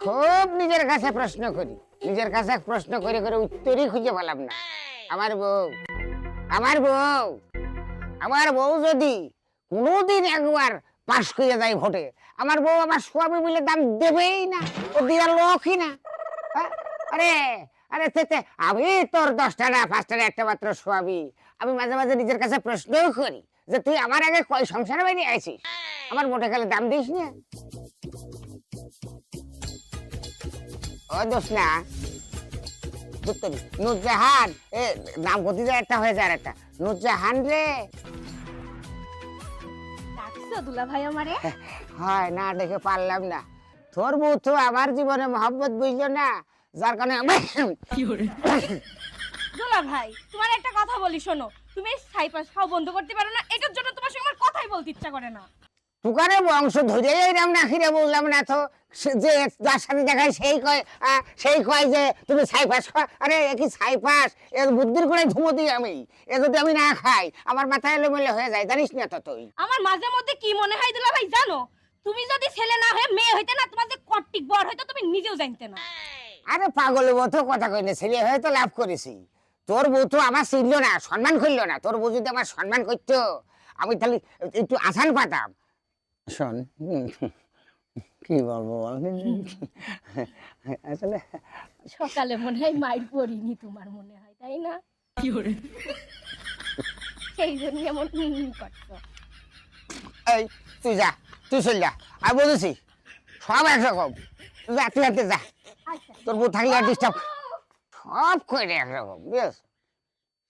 খুব নিজের কাছে প্রশ্ন করি। নিজের কাছে প্রশ্ন করে করে উত্তরই খুঁজে পেলাম না। আমার বউ আমার বউ আমার বউ যদি কোনোদিন একবার পাশ করে যায় ভোটে আমার বউ আমার স্বামী মিলে দাম দেবেই না ও দেওয়ার লোকই না? আরে আরে তে তে, আমি তোর দশটা না পাঁচটা না একটা মাত্র স্বামী। আমি মাঝে মাঝে নিজের কাছে প্রশ্নও করি যে তুই আমার আগে কয় সংসার বাড়ি আছিস আমার মোটে খালি দাম দিস না। ও দোষ না নুরজাহান এ নাম গতি যায় একটা হয়ে যায় একটা নুরজাহান রে। দুলা ভাই আমারে? হয় না দেখে পারলাম না। তোর বউ তো আমার জীবনে মহব্বত বুঝলো না যার কারণে আমি দুলা ভাই তোমার একটা কথা বলি শোনো। তুমি সাইপাস খাওয়া বন্ধ করতে পারো না এটার জন্য তোমার সঙ্গে আমার কথাই বলতে ইচ্ছা করে না। তুকারে বংশ ধরে এরাম না খিরে বললাম না তো। যে যার সাথে দেখায় সেই কয় সেই কয় যে তুমি ছাইপাস আরে এ কি ছাইপাস এর বুদ্ধির করে ধুমো দিই আমি। এ যদি আমি না খাই আমার মাথায় এলোমেলো হয়ে যায় জানিস না তো তুই। আমার মাঝে মধ্যে কি মনে হয় দুলা ভাই জানো? তুমি যদি ছেলে না হয়ে মেয়ে হইতে না তোমার যে কট্টিক বড় হইতো তুমি নিজেও জানতে না। আরে পাগলের মতো কথা কইলে ছেলে হয়ে তো লাভ করেছি। তোর বউ তো আমার চিনল না সম্মান করল না। তোর বউ যদি আমার সম্মান করতো আমি তাহলে একটু আসান পাতাম। শোন কি বলব বল? আসলে সকালে মনে হয় মাইর পড়িনি তোমার মনে হয় তাই না? সেই জন্য এমন করছ। এই তুই যা তুই চল যা। আমি বলেছি সব একরকম। তুই যা তুই যা। আচ্ছা। তোর বউ থাকলে আর ডিস্টার্ব সব করে একরকম বুঝছ?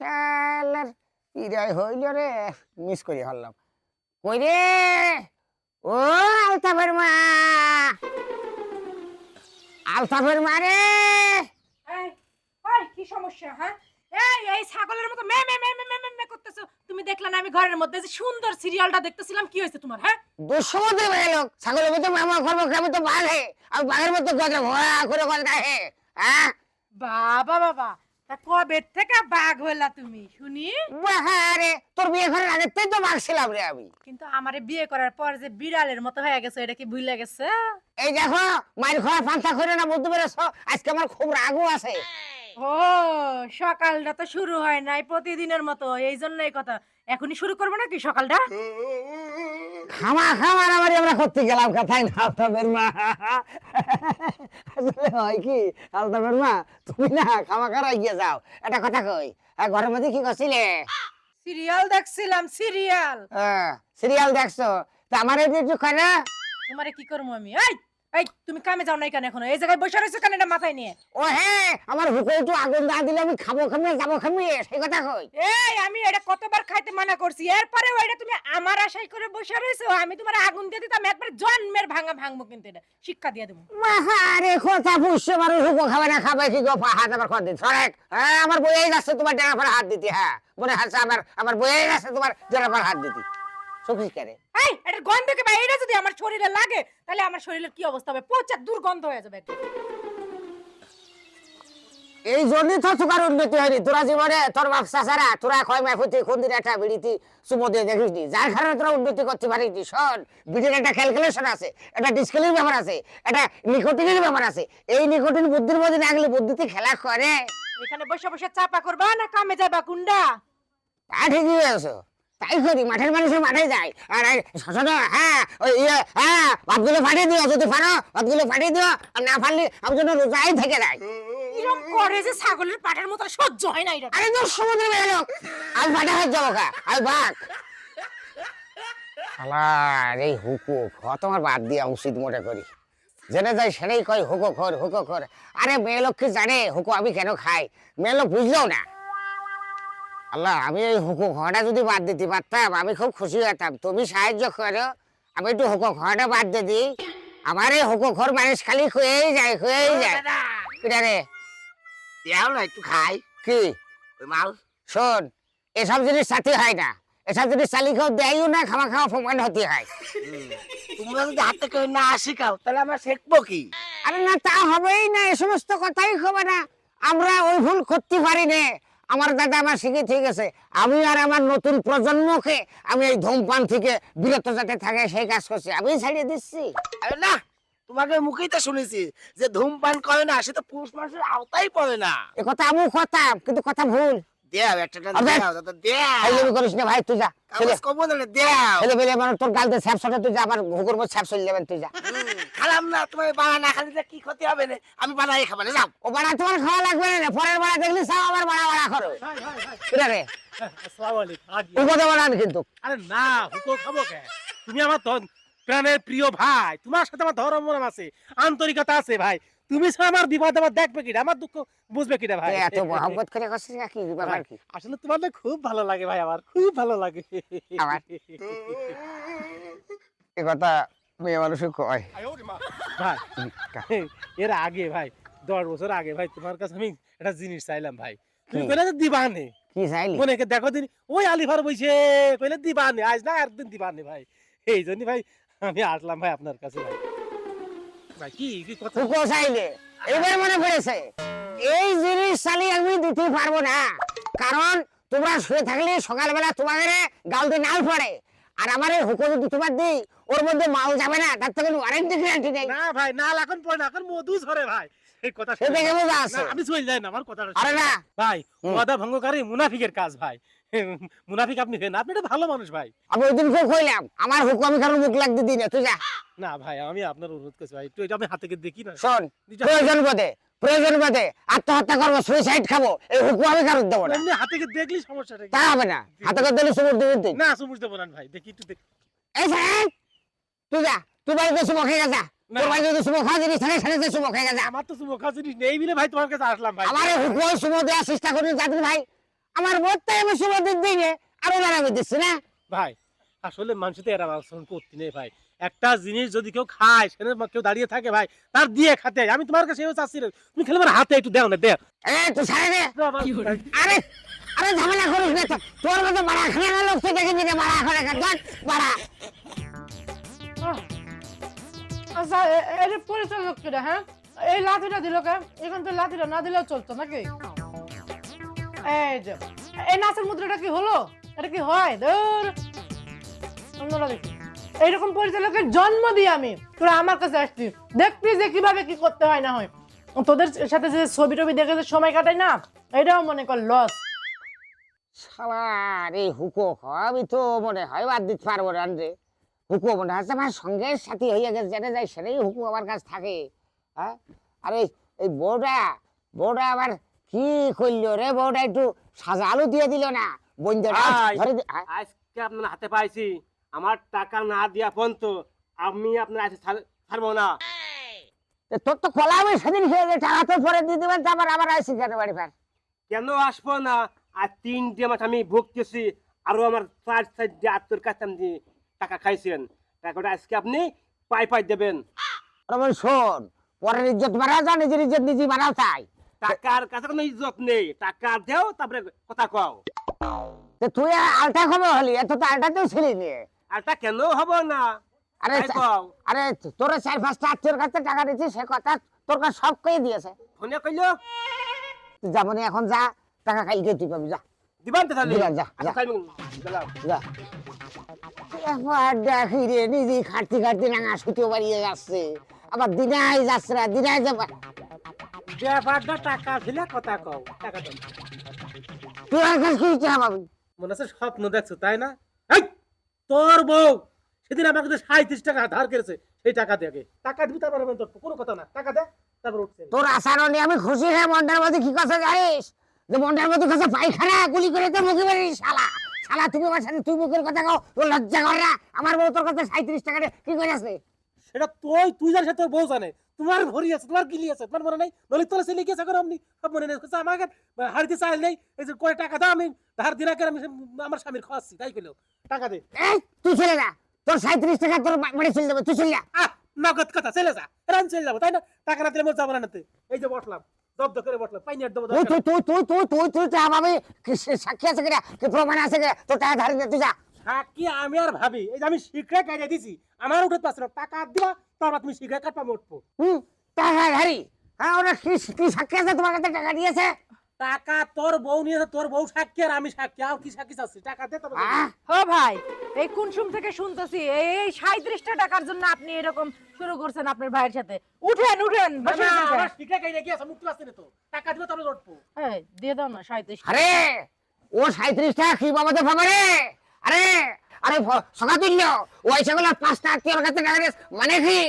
শালার ইরাই হইল রে? মিস করি হল্লাম কই রে? ও আলতাফের মা। আলতাফের মা রে। কি সমস্যা হ্যাঁ? এই এই ছাগলের মতো মে মে মে মে মে মে করতেছো। তুমি দেখলে না আমি ঘরের মধ্যে যে সুন্দর সিরিয়ালটা দেখতেছিলাম কি হয়েছে তোমার হ্যাঁ? দুঃসমতে মেয়ে লোক ছাগলের মতো মামা করব আমি তো বাঘে আমি বাঘের মতো গজা ভয়া করে গজা হ্যাঁ? বাবা বাবা তা কবে থেকে বাঘ হইলা তুমি শুনি বাহারে তোর বিয়ে করার আগে তো বাঘ ছিলাম রে আমি কিন্তু আমারে বিয়ে করার পর যে বিড়ালের মতো হয়ে গেছে এটা কি ভুলে গেছে এই দেখো মাইর খাওয়া পান্তা করে না বলতে পেরেছ আজকে আমার খুব রাগও আছে ও সকালটা তো শুরু হয় নাই প্রতিদিনের মতো এই জন্য এই কথা এখনই শুরু করব নাকি সকালটা খামা খামা মারামারি আমরা করতে গেলাম কথাই না আলতাফের মা আসলে হয় কি আলতাফের মা তুমি না খামা খারাই গিয়ে যাও একটা কথা কই আর ঘরের মধ্যে কি করছিলে? সিরিয়াল দেখছিলাম সিরিয়াল। সিরিয়াল দেখছ তা আমার একটু না? তোমারে কি করব আমি? এই! এই তুমি কামে যাও নাই কেন এখনও? এই জায়গায় বসে রয়েছো কেন এটা মাথায় নিয়ে? ও হ্যাঁ আমার হুকুম একটু আগুন না দিলে আমি খাব খামিয়ে যাব খামিয়ে সেই কথা কই। এই আমি এটা কতবার খাইতে মানা করছি এরপরেও এটা তুমি আমার আশাই করে বসে রয়েছো? আমি তোমার আগুন দিয়ে দিতাম একবার জন্মের ভাঙা ভাঙবো কিন্তু এটা। শিক্ষা দিয়ে দেবো। আরে কথা পুষছে মানুষ হুকো খাবে না খাবে কি গো হাত আমার কত দিন সরেক হ্যাঁ আমার বইয়েই যাচ্ছে তোমার পরে হাত দিতে হ্যাঁ। মনে হাসছে আমার আমার বইয়েই যাচ্ছে তোমার পরে হাত দিতে। করে এই এটা গন্ধ কি ভাই এটা যদি আমার শরীরে লাগে তাহলে আমার শরীরের কি অবস্থা হবে? পচা দুর্গন্ধ হয়ে যাবে এই জন্যই তো তোর উন্নতি হয়নি? তোরা জীবনে তোর ব্যবসা ছাড়া তোরা কয় মাফুতি খুন্দির একটা বিড়িতি দিয়ে যার কারণে তোরা উন্নতি করতে শোন বিড়ির একটা ক্যালকুলেশন আছে একটা ডিসকেলের ব্যাপার আছে একটা নিকোটিনের ব্যাপার আছে। এই নিকোটিন বুদ্ধির মধ্যে না গেলে বুদ্ধিতে খেলা করে। এখানে বসে বসে চাপা করবা না কামে যাবা কুন্ডা তা ঠিকই হয়েছো তাই করি মাঠের মানুষের মাঠে যায় আর হ্যাঁ ওই ইয়ে হ্যাঁ ভাতগুলো ফাটিয়ে দিও যদি পারো ভাতগুলো ফাটিয়ে দিও আর না পারলে আমার জন্য রোজাই থেকে যায়। এরকম করে যে ছাগলের পাটের মতো সহ্য হয় না এটা। আরে তো সমুদ্রে বেরো ফাটা হয়ে যাব কা আলার এই হুকু খ তোমার বাদ দিয়া উচিত মনে করি। জেনে যাই সেটাই কয় হুকো খর হুকো খর আরে মেয়ে লোক কি জানে হুকো আমি কেন খাই? মেয়ে লোক বুঝলেও না। আল্লাহ আমি এই হুকু খাওয়াটা যদি বাদ দিতে পারতাম আমি খুব খুশি হতাম। তুমি সাহায্য করো আমি একটু হুকো খাওয়াটা বাদ দিয়ে দিই। আমার এই হুকো খর মানুষ খালি খুয়েই যায় খুয়েই যায়। রে দেও না একটু খাই। কি? ওই মাল। শোন এসব জিনিস সাথে হয় না। এসব জিনিস চালিকেও দেয়ও না খাওয়া খাওয়া অপমান হতে হয়। তোমরা যদি হাতে কেউ না শিখাও তাহলে আমরা শিখব কি? আরে না তা হবেই না এ সমস্ত কথাই হবে না। আমরা ওই ভুল করতে পারি না। আমার দাদা আমার শিখে ঠিক আছে। আমি আর আমার নতুন প্রজন্মকে আমি এই ধূমপান থেকে বিরত যাতে থাকে সেই কাজ করছি। আমি ছাড়িয়ে দিচ্ছি। আরে না তোমাকে মুখেই তো শুনেছি যে ধূমপান করে না সে তো পুরুষ মানুষের আওতাই পড়ে না। এ কথা আমি কথা কিন্তু কথা ভুল। দেও একটা। দেও করিস না ভাই তুই যা ছেলে কব না দেও। ছেলে বেলে মানে তোর গালতে স্যাপ সটে তুই যা আমার হুকুর স্যাপ চলে যাবেন তুই যা। খালাম না তোমার বাড়া না খালি যে কি ক্ষতি হবে না আমি বানাই খাবার যাও। ও বাড়া তোমার খাওয়া লাগবে না পরের বাড়া দেখলি সব আবার বাড়া বাড়া করো। আসসালামু আলাইকুম বাড়ান কিন্তু। আরে না হুকো খাব কে? তুমি আমার প্রাণের প্রিয় ভাই। তোমার সাথে আমার ধর্ম আছে আন্তরিকতা আছে ভাই। তুমি ছাড়া আমার বিপদ আমার দেখবে কিটা আমার দুঃখ বুঝবে কিটা ভাই? এত মহব্বত করে করছিস কি ব্যাপার কি? আসলে তোমার না খুব ভালো লাগে ভাই আমার খুব ভালো লাগে। আমার? এ কথা মেয়ে মানুষ কয় ভাই এর আগে ভাই দশ বছর আগে ভাই তোমার কাছে আমি একটা জিনিস চাইলাম ভাই। তুমি কইলে যে দিবানে। কি চাইলি? মনে দেখো দিন ওই আলিফার বইছে কইলে দিবানে আজ না একদিন দিবানে ভাই। এই জন্য ভাই আমি আসলাম ভাই আপনার কাছে ভাই। ভাই কি কি কথা? হুকো এবার মনে পড়েছে এই জিনিস চালি আমি দিতে পারব না। কারণ তোমরা শুয়ে থাকলে সকালবেলা তোমাদের গালতে নাল পড়ে। আর আমার এই হুকো যদি তোমার দিই ওর মধ্যে মাল যাবে না তার তো কোনো ওয়ারেন্টি গ্যারান্টি নেই। না ভাই না এখন পড়ে না এখন মধু ঝরে ভাই। এই কথা সে দেখে বোঝা আছে। আমি চলে যাই না আমার কথাটা আরে না। ভাই ওয়াদা ভঙ্গকারী মুনাফিকের কাজ ভাই। মুনাফিক আপনি হেন আপনি একটা ভালো মানুষ ভাই। আমি ওই দিনকে কইলাম আমার হুকো আমি কারণ মুখ লাগতে দিই না তুই যা। না ভাই আমি আপনার অনুরোধ করছি ভাই একটু এটা আমি হাতে করে দেখি না। শোন প্রয়োজন বোধে। প্রয়োজন বোধে আত্মহত্যা করব সুইসাইড খাব এই হুকু আমি কারণ দেবো না। হাতে দেখলি সমস্যাটা তা হবে না। হাতে করে দিলে সুমুর দিবি না সুমুজ দেবো না ভাই দেখি একটু দেখি। এই তুই যা তুই বাড়িতে সুমো খেয়ে গেছা না। তোর বাড়িতে যদি সুমো খাওয়া জিনিস থাকে সেটা সুমো খেয়ে গেছা আমার তো সুমো খাওয়া জিনিস নেই বলে ভাই তোমার কাছে আসলাম ভাই। আমার হুকু সুমো দেওয়ার চেষ্টা করি যাদের ভাই। আমার আমি সুমো দিই নে আরও দিচ্ছি না। ভাই আসলে মানুষ তো এরা আলোচনা করতে নেই ভাই। একটা জিনিস যদি কেউ খায় সেখানে কেউ দাঁড়িয়ে থাকে ভাই তার দিয়ে খাতে আমি তোমার কাছে এও চাচ্ছি তুমি খেলে আমার হাতে একটু দেও না দেও এ তুই সারে দে। আরে আরে ঝামেলা করিস না তোর মতো বাড়া খানা লোক তো দেখে দিতে বাড়া করে দেখ বাড়া আচ্ছা এর পরিচালক হ্যাঁ? এই লাঠিটা দিল কে? এখান থেকে লাঠিটা না দিলেও চলতো নাকি? এই যে এই নাচের মুদ্রাটা কি হলো? এটা কি হয়? ধর। দেখি এইরকম পরিচালকের জন্ম দিই আমি। তোরা আমার কাছে আসছিস দেখবি যে কীভাবে কি করতে হয় না হয়। তোদের সাথে যে ছবি টবি দেখে যে সময় কাটাই না এটাও মনে কর লস এই হুকো আমি তো মনে হয় বাদ দিতে পারব না রে। হুকো মনে হচ্ছে আমার সঙ্গের সাথী হয়ে গেছে যেটা যায় সেটাই হুকু আমার কাছে থাকে। হ্যাঁ? আর এই এই বউটা বউটা আবার কি করল রে? বউটা একটু সাজা আলু দিয়ে দিল না। বন্ধুটা ভাই। ধরে দি- হ্যাঁ? আজকে আপনার হাতে পাইছি। আমার টাকা না দিয়া পর্যন্ত আমি আপনার ছাড়- ছাড়বো না। তোর তো কলা আমি সেদিন খেয়ে টাকা তো পরে দিয়ে দেবেন তারপর আবার আসি কেন বাড়ি ফের। কেন আসব না? আর তিনটে মাস আমি ভুগতেছি আরও আমার চার চারটে আত্মর কাছে আপনি টাকা খাইছেন। টাকাটা আজকে আপনি পাই পাই দেবেন। শোন পরের ইজ্জত মারা যা নিজের ইজ্জত নিজে মারাও চাই টাকার কাছে কোনো ইজ্জত নেই টাকা দেও তারপরে কথা কও। তুই আলটা খবর হলি? এত তো আলটাতেও ছিলি নিয়ে তা কেন হব না? আরে আরে তোর চার পাঁচটা আত্মীয়র কাছে টাকা দিচ্ছি সে কথা তোর কাছে সব কয়ে দিয়েছে। ফোনে কইলো? যেমন এখন যা টাকা কালকে তুই পাবি যা। দিবান তো তাহলে। যা, আচ্ছা, যা। খাইবেন। গেলাম। যা। এবার দেখি রে নিজে খাটতে খাটতে নাঙা সুতো বাড়িয়ে যাচ্ছে। আবার দিনাই যাচ্ছে না দিনাই যাবা। ব্যাপারটা টাকা দিলে কথা কও। টাকা দাও কাছে কি টাকা মনে হচ্ছে স্বপ্ন দেখছ তাই না? তোর বউ সেদিন আমাকে যে সাঁত্রিশ টাকা ধার করেছে সেই টাকা দিয়ে। টাকা দিবি তারপর আমি কোনো কথা না। টাকা দে, তারপর উঠছে। তোর আচরণে আমি খুশি হয়ে মন্ডার মধ্যে কি কথা জানিস? যে মন্ডার মধ্যে কথা পায়খানা, গুলি করে তো মুখে বেরি শালা। শালা, তুমি আমার সাথে, তুই মুখের কথা কও লজ্জা করে না? আমার বউ তোর কাছে সাঁত্রিশ টাকা কি করে আছে? সেটা তুই তুই জানিস তোর বউ জানে তোমার ভরি আছে তোমার গিলি আছে তোমার মনে নাই নলি তোর ছেলে গেছে করে আপনি সব মনে নেই আমাকে হারিতে চাইল নেই এই যে কয় টাকা দাও আমি ধার দিনা করে আমি আমার স্বামীর খাওয়াচ্ছি তাই কইলো টাকা দে এই তুই চলে যা তোর সাঁত্রিশ টাকা তোর বাড়ি চলে যাবে তুই চলে যা নগদ কথা চলে যা রান চলে যাব তাই না টাকা না দিলে মোর যাব না। এই যে বসলাম দব্দ করে বসলাম পাইনি আর দেবো তুই তুই তুই তুই তুই তুই তুই সে- সাক্ষী আছে কিনা কি প্রমাণ আছে কিনা তোর টাকা ধারে দে তুই যা কি আমি আর ভাবি এই যে আমি শীঘ্রে কাটিয়ে দিছি আমার উঠে পাচ্ছিল টাকা দিবা তারপর তুমি শীঘ্রে কাটবা উঠবো হুম টাকা ধারি হ্যাঁ ওরা কি কি সাক্ষী আছে? তোমার কাছে টাকা দিয়েছে? টাকা তোর বউ নিয়েছে তোর বউ সাক্ষী আর আমি সাক্ষী আর কি সাক্ষী চাচ্ছি? টাকা দে তবে ও ভাই এই কুনসুম থেকে শুনতেছি এই সাঁত্রিশটা টাকার জন্য আপনি এরকম শুরু করছেন আপনার ভাইয়ের সাথে। উঠেন উঠেন না, বসে না, বসে। আমার শিখে গাইলে গিয়েছে মুক্তি পাচ্ছি না তো। টাকা দিবে তবে লড়বো এই, দিয়ে দাও না সাঁইত্রিশ। আরে ও সাঁত্রিশ টাকা কি বাবাতে পাবে রে? আরে আরে ভ- সকা ওই সেগুলো পাঁচ টাকা কি ওর কাছে মানে কি?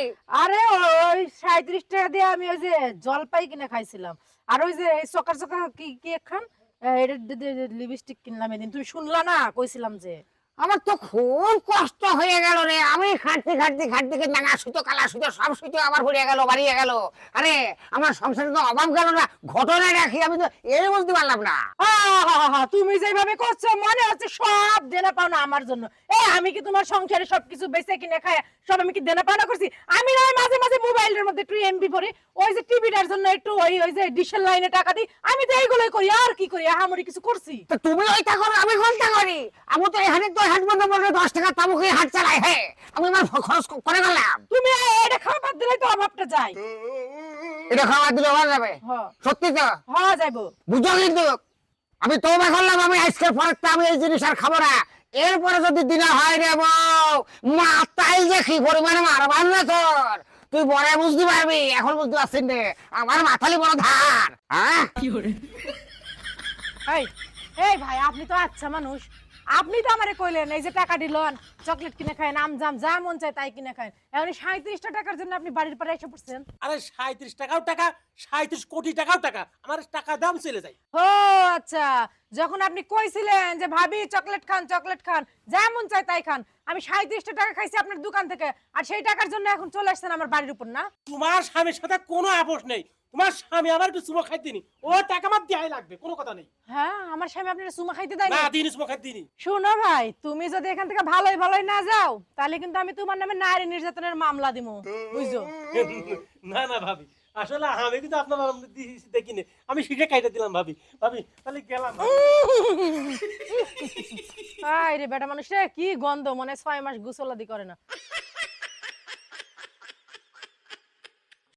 আরে ওই সাঁইত্রিশ টাকা দিয়ে আমি ওই যে জলপাই কিনে খাইছিলাম। আর ওই যে সকাল সকাল কি কি খান লিপস্টিক কিনলাম এদিন। তুমি শুনলা না? কইছিলাম যে। আমার তো খুব কষ্ট হয়ে গেল রে। আমি খাটতে খাটতে খাটতে নাঙা সুতো, কালা সুতো, সব সুতো আমার পড়িয়ে গেল, বাড়িয়ে গেল। আরে, আমার সংসারে তো অভাব গেল না, ঘটনা রাখি, আমি তো এই বুঝতে পারলাম না। তুমি যেভাবে করছ, মনে হচ্ছে সব দেনা পাওনা আমার জন্য। এ, আমি কি তোমার সংসারে সবকিছু বেঁচে কিনে খায় সব আমি কি দেনা পাওনা করছি? আমি না মাঝে মোবাইলের মধ্যে একটু এমবি ভরি ওই যে টিভিটার জন্য একটু ওই ওই যে ডিশের লাইনে টাকা দিই আমি তো এইগুলোই করি আর কি করি? আহামরি কিছু করছি? তো তুমি ওইটা করো আমি কোনটা করি। আমি তো এখানে তো হাট বন্ধ বন্ধ দশ টাকা তামুকে হাট চালাই হ্যাঁ আমি আমার খরচ করে গেলাম তুমি এটা খাওয়া বাদ দিলে তো অভাবটা যায়। এটা খাওয়া দিলে হয়ে যাবে। হ্যাঁ সত্যি তো? হ্যাঁ যাইবো। বুঝো কিন্তু আমি তৌবা করলাম আমি আজকের পরে আমি এই জিনিস আর খাব না। এরপরে যদি দিনা হয় রে বউ মা তাই যে কি পরিমাণে মারবার না তোর। তুই পরে বুঝতে পারবি এখন বুঝতে পারছিস রে আমার মাথালি বড় ধার হ্যাঁ? এই এই ভাই আপনি তো আচ্ছা মানুষ। আপনি তো আমারে কইলেন এই যে টাকা দিলেন চকলেট কিনে খায় আম জাম যা মন চায় তাই কিনে খায় এখন সাঁত্রিশটা টাকার জন্য আপনি বাড়ির পরে এসে পড়ছেন? আরে সাঁত্রিশ টাকাও টাকা সাঁত্রিশ কোটি টাকাও টাকা আমার টাকা দাম চলে যায়। ও আচ্ছা। যখন আপনি কইছিলেন যে ভাবি চকলেট খান চকলেট খান যেমন চাই তাই খান। আমি সাঁত্রিশটা টাকা খাইছি আপনার দোকান থেকে আর সেই টাকার জন্য এখন চলে আসছেন আমার বাড়ির উপর না? তোমার স্বামীর সাথে কোনো আপোষ নেই। তোমার স্বামী আমার একটু চুমো খাইতে নি। ও টাকা দেয়াই লাগবে কোনো কথা নেই। হ্যাঁ আমার স্বামী আপনার সুমা খাইতে দেয় না চুমো খাইতে শোনো ভাই তুমি যদি এখান থেকে ভালোই ভালোই না যাও তাহলে কিন্তু আমি তোমার নামে নারী নির্যাতনের মামলা দিমু বুঝছ? না না ভাবি। আসলে আমি কিন্তু আপনার দেখিনি। আমি দিলাম ভাবি। ভাবি তাহলে গেলাম। আয় রে বেটা মানুষ কি গন্ধ মনে ছয় মাস গুসলাদি করে না।